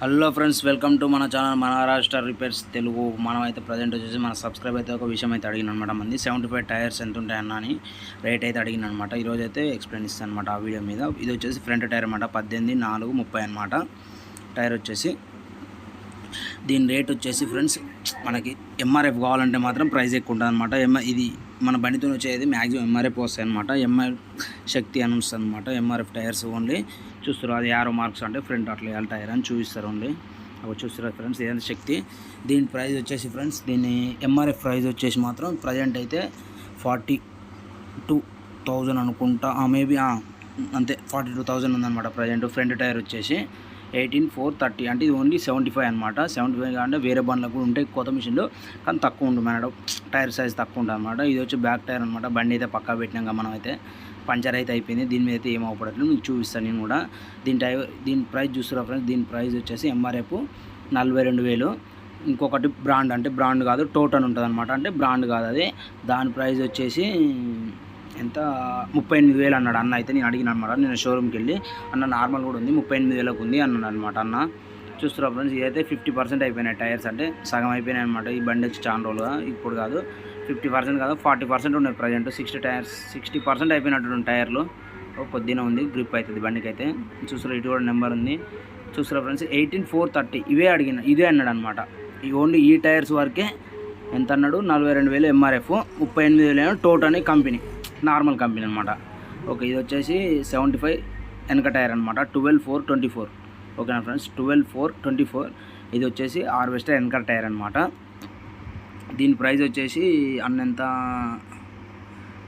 Hello friends welcome to మన channel Maharashtra repairs Telugu మనం అయితే ప్రజెంట్ వచ్చేసి మన సబ్స్క్రైబ్ అయితే ఒక విషయం అయితే అడిగిన అనమాట మంది సెవెంటీ ఫైవ్ టైర్స్ ఎంత ఉంటాయన్న అని రేట్ అయితే అడిగిన అనమాట ఈరోజు అయితే ఎక్స్ప్లెయిన్ ఇస్తాను అనమాట ఆ వీడియో మీద. ఇది వచ్చేసి ఫ్రంట్ టైర్ అనమాట పద్దెనిమిది నాలుగు ముప్పై అనమాట టైర్ వచ్చేసి దీని రేట్ వచ్చేసి ఫ్రెండ్స్ మనకి ఎంఆర్ఎఫ్ కావాలంటే మాత్రం ప్రైస్ ఎక్కువ ఉంటుంది అనమాట ఎంఐ ఇది మన బండితో వచ్చేది మ్యాక్సిమం ఎంఆర్ఎఫ్ వస్తాయి అనమాట ఎంఐ శక్తి అని వస్తుంది అనమాట ఎంఆర్ఎఫ్ టైర్స్ ఓన్లీ చూస్తారు అది యారో మార్క్స్ అంటే ఫ్రంట్ అట్లా వేయాలి టైర్ అని చూపిస్తారు ఓన్లీ అవి చూస్తారు ఫ్రెండ్స్ ఏదైనా శక్తి. దీని ప్రైస్ వచ్చేసి ఫ్రెండ్స్ దీని ఎంఆర్ఎఫ్ ప్రైస్ వచ్చేసి మాత్రం ప్రజెంట్ అయితే ఫార్టీ టూ థౌజండ్ అనుకుంటా మేబీ అంతే ఫార్టీ టూ థౌజండ్ ఉందన్నమాట ప్రజెంట్ ఫ్రంట్ టైర్ వచ్చేసి ఎయిటీన్ ఫోర్ థర్టీ అంటే ఇది ఓన్లీ సెవెంటీ ఫైవ్ అనమాట సెవెంటీ ఫైవ్ అంటే వేరే బండ్లు కూడా ఉంటాయి కొత్త మిషన్లు కానీ తక్కువ ఉంటుంది మేడం. టైర్ సైజ్ తక్కువ ఉంటుంది అనమాట ఇది వచ్చి బ్యాక్ టైర్ అనమాట బండి అయితే పక్కా పెట్టినాక మనం అయితే పంచర్ అయితే అయిపోయింది. దీని మీద అయితే ఏం అవ్వట్లేదు మీకు చూపిస్తాను నేను కూడా. దీని టై దీని ప్రైస్ చూస్తున్నా ఫ్రెండ్స్. దీని ప్రైస్ వచ్చేసి ఎంఆర్ఎఫ్ నలభై రెండు వేలు. ఇంకొకటి బ్రాండ్ అంటే బ్రాండ్ కాదు టోటల్ ఉంటుంది అనమాట అంటే బ్రాండ్ కాదు అది. దాని ప్రైస్ వచ్చేసి ఎంత? ముప్పై ఎనిమిది వేలు అన్నాడు. అన్న అయితే నేను అడిగిన అనమాట నేను షోరూమ్కి వెళ్ళి అన్న నార్మల్ కూడా ఉంది ముప్పై ఎనిమిది వేలకు ఉంది అన్నాడు అనమాట అన్న. చూస్తున్నా ఫ్రెండ్స్ ఇదైతే ఫిఫ్టీ పర్సెంట్ అయిపోయినాయి టైర్స్. అంటే సగం అయిపోయినాయి అనమాట ఈ బండి వచ్చి చాలా రోజులుగా ఇప్పుడు కాదు ఫిఫ్టీ పర్సెంట్ కాదు ఫార్టీ పర్సెంట్ ఉన్నాయి present sixty tyres sixty percent అయిపోయినట్టు టైర్లు. ఓ పొద్దున ఉంది గ్రిప్ అవుతుంది బండికి అయితే చూస్తున్నా ఇటు కూడా నెంబర్ ఉంది. చూస్తున్నా ఫ్రెండ్స్ ఎయిటీన్ ఫోర్ థర్టీ ఇవే అడిగిన ఇదే అన్నాడు అనమాట ఈ ఓన్లీ ఈ టైర్స్ వరకే ఎంత అన్నాడు? నలభై రెండు వేలు ఎంఆర్ఎఫ్ ముప్పై ఎనిమిది వేలు టోటల్ అనే కంపెనీ. నార్మల్ కంపెనీ అనమాట ఓకే ఇది వచ్చేసి సెవెంటీ ఫైవ్ వెనక టైర్ అనమాట ట్వెల్వ్ ఫోర్ ట్వంటీ ఫోర్. ఓకేనా friends? Twelve four twenty four. ఇది వచ్చేసి హార్వెస్టర్ వెనక టైర్ అనమాట దీని ప్రైస్ వచ్చేసి అన్నంత?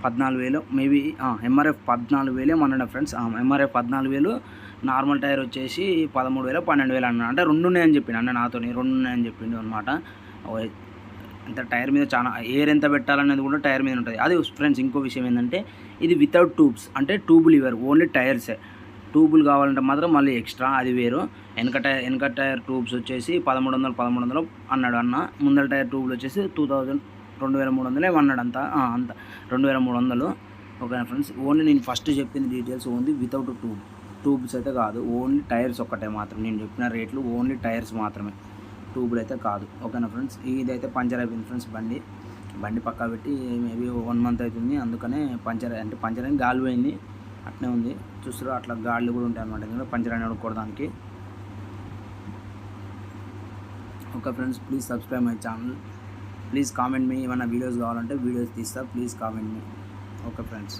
పద్నాలుగు వేలు. మేబీ ఎంఆర్ఎఫ్ పద్నాలుగు వేలే మన ఫ్రెండ్స్. ఎంఆర్ఎఫ్ పద్నాలుగు వేలు. నార్మల్ టైర్ వచ్చేసి పదమూడు వేలు పన్నెండు వేలు అన్న. అంటే రెండు ఉన్నాయని చెప్పిండు అన్న నాతో రెండు ఉన్నాయని చెప్పిండు అనమాట అంత టైర్ మీద చాలా ఎయిర్ ఎంత పెట్టాలనేది కూడా టైర్ మీద ఉంటుంది. అది ఫ్రెండ్స్ ఇంకో విషయం ఏంటంటే ఇది వితౌట్ ట్యూబ్స్ అంటే ట్యూబులు ఇవ్వరు ఓన్లీ టైర్సే ట్యూబులు కావాలంటే మాత్రం మళ్ళీ ఎక్స్ట్రా అది వేరు. వెనక టైర్ వెనక టైర్ ట్యూబ్స్ వచ్చేసి పదమూడు వందలు పదమూడు వందలు అన్నాడు అన్న. ముందర టైర్ ట్యూబ్లు వచ్చేసి టూ థౌజండ్ రెండు వేల మూడు వందలు ఏమన్నాడు అంత అంత రెండు వేల మూడు వందలు. ఓకేనా ఫ్రెండ్స్? ఓన్లీ నేను ఫస్ట్ చెప్పిన details only without tube tubes అయితే కాదు ఓన్లీ టైర్స్ ఒక్కటే మాత్రం. నేను చెప్పిన రేట్లు ఓన్లీ టైర్స్ మాత్రమే. ట్యూబులు అయితే కాదు. ఓకేనా ఫ్రెండ్స్? ఇదైతే పంచర్ అయిపోయింది ఫ్రెండ్స్ బండి. బండి పక్కా పెట్టి మేబీ వన్ మంత్ అవుతుంది అందుకనే పంచర్ అంటే పంచర్ అని గాలి పోయింది. అట్నే ఉంది. చూస్తారు అట్లా గాళ్ళు కూడా ఉంటాయి అనమాట ఎందుకంటే పంచర్ అని అడుక్కోవడానికి okay friends please subscribe my channel. Please comment మీ ఏమైనా వీడియోస్ కావాలంటే వీడియోస్ తీస్తా. Please comment me. Okay friends.